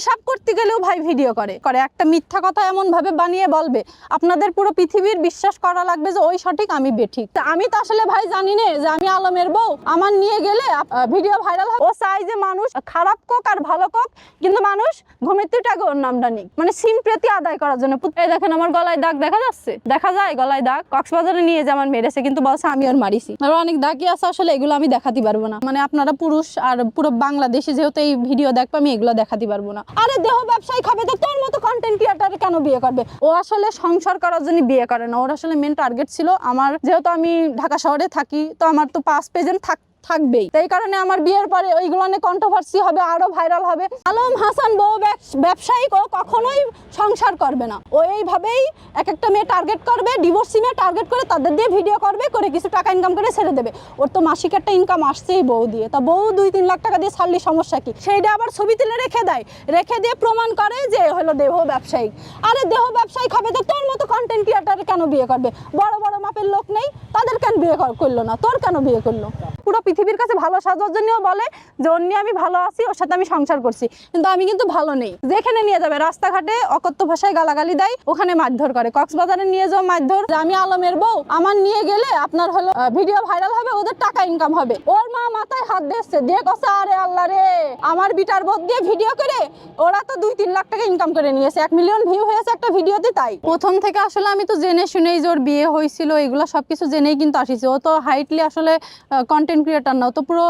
পিসাব করতে গেলেও ভাই ভিডিও করে করে। একটা মিথ্যা কথা এমন ভাবে বানিয়ে বলবে, আপনাদের পুরো পৃথিবীর বিশ্বাস করা লাগবে যে ওই সঠিক, আমি বেঠিক। তা আমি তো আসলে ভাই জানি না যে আমি আলমের বউ। আমার নিয়ে গেলে ভিডিও ভাইরাল হবে। ও চাই যে মানুষ খারাপ কোক আর ভালো কোক, কিন্তু মানুষ ঘুমের টাকা ওর নামটা নিক। মানে সিম প্রতি আদায় করার জন্য। এই দেখেন আমার গলায় দাগ দেখা যাচ্ছে? দেখা যায় গলায় দাগ? কক্সবাজারে নিয়ে যে আমার মেরেছে, কিন্তু বলছে আমি ওর মারিছি। আর অনেক দাগই আছে, আসলে এগুলো আমি দেখাতে পারব না। মানে আপনারা পুরুষ আর পুরো বাংলাদেশে যেহেতু এই ভিডিও দেখব, আমি এগুলো দেখাতে পারব না। আরে দেহ ব্যবসায়ী খাবে তো তোর মতো কন্টেন্ট ক্রিয়েটার কেন বিয়ে করবে? ও আসলে সংসার করার জন্য বিয়ে করে না। ওর আসলে মেন টার্গেট ছিল আমার, যেহেতু আমি ঢাকা শহরে থাকি, তো আমার তো পাস পেজেন্ট থাক থাকবেই। তাই কারণে আমার বিয়ের পরে ওইগুলো নিয়ে কন্ট্রোভার্সি হবে, আরও ভাইরাল হবে। আলম হাসান বউ ব্যবস- ব্যবসায়িক ও কখনোই সংসার করবে না। ও এইভাবেই এক একটা মেয়ে টার্গেট করবে ডিভোর্সি মেয়ে টার্গেট করে তাদের দিয়ে ভিডিও করবে, করে কিছু টাকা ইনকাম করে ছেড়ে দেবে। ওর তো মাসিক একটা ইনকাম আসছেই বউ দিয়ে। তা বউ দুই তিন লাখ টাকা দিয়ে ছাড়লি সমস্যা কি? সেইটা আবার ছবি তুলে রেখে দেয়। রেখে দিয়ে প্রমাণ করে যে হলো দেহ ব্যবসায়িক আরে দেহ ব্যবসায়িক হবে তো তোর মতো কন্টেন্ট ক্রিয়েটার কেন বিয়ে করবে? বড় বড় মাপের লোক নেই, তাদের কেন বিয়ে করল না? তোর কেন বিয়ে করল? পৃথিবীর কাছে ভালো সাজার জন্যও বলে যে, ওর নিয়ে আমি ভালো আছি, ওর সাথে আমি সংসার করছি। কিন্তু আমি কিন্তু ভালো নেই। যেখানে নিয়ে যাবে, রাস্তাঘাটে অকথ্য ভাষায় গালাগালি দেয়, ওখানে মারধর করে। কক্সবাজারে নিয়ে যাও, মারধর। আমি আলমের বউ, আমার নিয়ে গেলে আপনার হলো ভিডিও ভাইরাল হবে, ওদের টাকা ইনকাম হবে। ওর মা মাথায় হাত দিচ্ছে দিয়ে কছে আরে আল্লাহ রে, আমার বিটার বোধ দিয়ে ভিডিও করে, ওরা তো দুই তিন লাখ টাকা ইনকাম করে নিয়েছে। এক মিলিয়ন ভিউ হয়েছে একটা ভিডিওতে তাই। প্রথম থেকে আসলে আমি তো জেনে শুনেই যে, ওর বিয়ে হয়েছিল, এগুলো সবকিছু জেনেই কিন্তু আসিছে। ও তো হাইটলি আসলে কন্টেন্ট ক্রিয়েটার না তো পুরো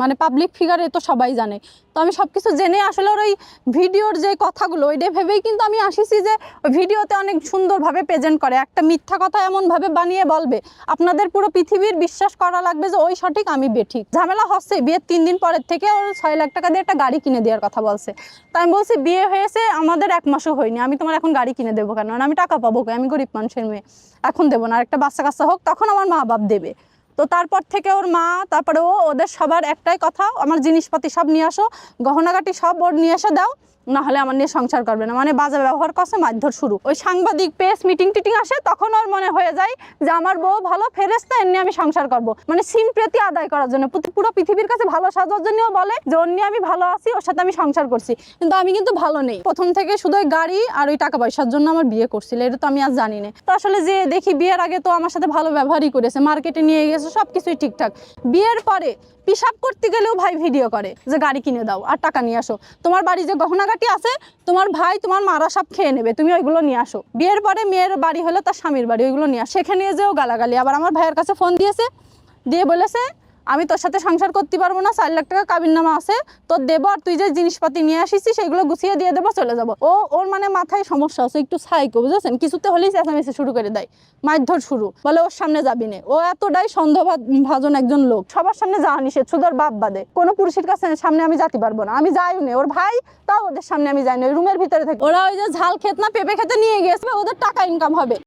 মানে পাবলিক ফিগারে তো সবাই জানে। তো আমি সব কিছু জেনে আসলে ওর ওই ভিডিওর যে কথাগুলো ওইটা ভেবেই কিন্তু আমি আসিছি যে ভিডিওতে অনেক সুন্দরভাবে প্রেজেন্ট করে। একটা মিথ্যা কথা এমনভাবে বানিয়ে বলবে, আপনাদের পুরো পৃথিবীর বিশ্বাস করা লাগবে যে, ওই সঠিক, আমি বেঠিক। ঝামেলা হচ্ছে, বিয়ের তিন দিন পরের থেকে ওর ছয় লাখ টাকা দিয়ে একটা গাড়ি কিনে দেওয়ার কথা বলছে। তাই আমি বলছি, বিয়ে হয়েছে, আমাদের এক মাসও হয়নি, আমি তোমার এখন গাড়ি কিনে দেবো কেন? আমি টাকা পাবো কই? আমি গরিব মানুষের মেয়ে। এখন দেবো না, আর একটা বাচ্চা কাচ্চা হোক, তখন আমার মা বাপ দেবে। তো তারপর থেকে ওর মা, তারপরে ও, ওদের সবার একটাই কথা, আমার জিনিসপাতি সব নিয়ে আসো, গহনাগাটি সব ওর নিয়ে এসে দাও। না হলে আমার নিয়ে সংসার করবে না। মানে বাজে ব্যবহার করছে মারধর শুরু। ওই সাংবাদিক পেস মিটিং টিটিং আসে, তখন ওর মনে হয়ে যায় যে আমার বউ ভালো ফেরেস্তা এমনি আমি সংসার করব। মানে সিম প্রতি আদায় করার জন্য। পুরো- পৃথিবীর কাছে ভালো সাজার জন্যও বলে যে অন্য আমি ভালো আছি, ওর সাথে আমি সংসার করছি। কিন্তু আমি কিন্তু ভালো নেই। প্রথম থেকে শুধু ওই গাড়ি আর ওই টাকা পয়সার জন্য আমার বিয়ে করছিল, এটা তো আমি আজ জানি না। তো আসলে যে দেখি বিয়ের আগে তো আমার সাথে ভালো ব্যবহারই করেছে, মার্কেটে নিয়ে গেছে সব কিছুই ঠিকঠাক। বিয়ের পরে পিসাব করতে গেলেও ভাই ভিডিও করে যে, গাড়ি কিনে দাও আর টাকা নিয়ে আসো। তোমার বাড়ি যে গহনাগাটি আছে, তোমার ভাই তোমার মারা সাপ খেয়ে নেবে, তুমি ওইগুলো নিয়ে আসো। বিয়ের পরে মেয়ের বাড়ি হলো তার স্বামীর বাড়ি, ওইগুলো নিয়ে আসো। সেখানে যেও গালাগালি। আবার আমার ভাইয়ের কাছে ফোন দিয়েছে, দিয়ে বলেছে আমি তোর সাথে সংসার করতে পারব না, চার লাখ টাকা কাবির নামা আছে, তোর দেবো আর তুই যে জিনিসপাতি নিয়ে আসিস, সেগুলো গুছিয়ে দিয়ে দেবো, চলে যাব। ও, ওর মানে মাথায় সমস্যা আছে, একটু সাইকো বুঝেছেন? কিছুতে হলেই চেঁচামেচি শুরু করে দেয়, মারধর শুরু, বলে ওর সামনে যাবি না। ও এতটাই সন্দেহ ভাজন একজন লোক, সবার সামনে যাওয়া নিষেধ শুধু ওর বাপ বাদে। কোনো পুরুষের কাছে সামনে আমি যাতে পারব না, আমি যাইও না। ওর ভাই, তাও ওদের সামনে আমি যাই না রুমের ভিতরে থাকি। ওরা ওই যে ঝাল খেত না, পেঁপে খেতে নিয়ে গেছে ওদের টাকা ইনকাম হবে।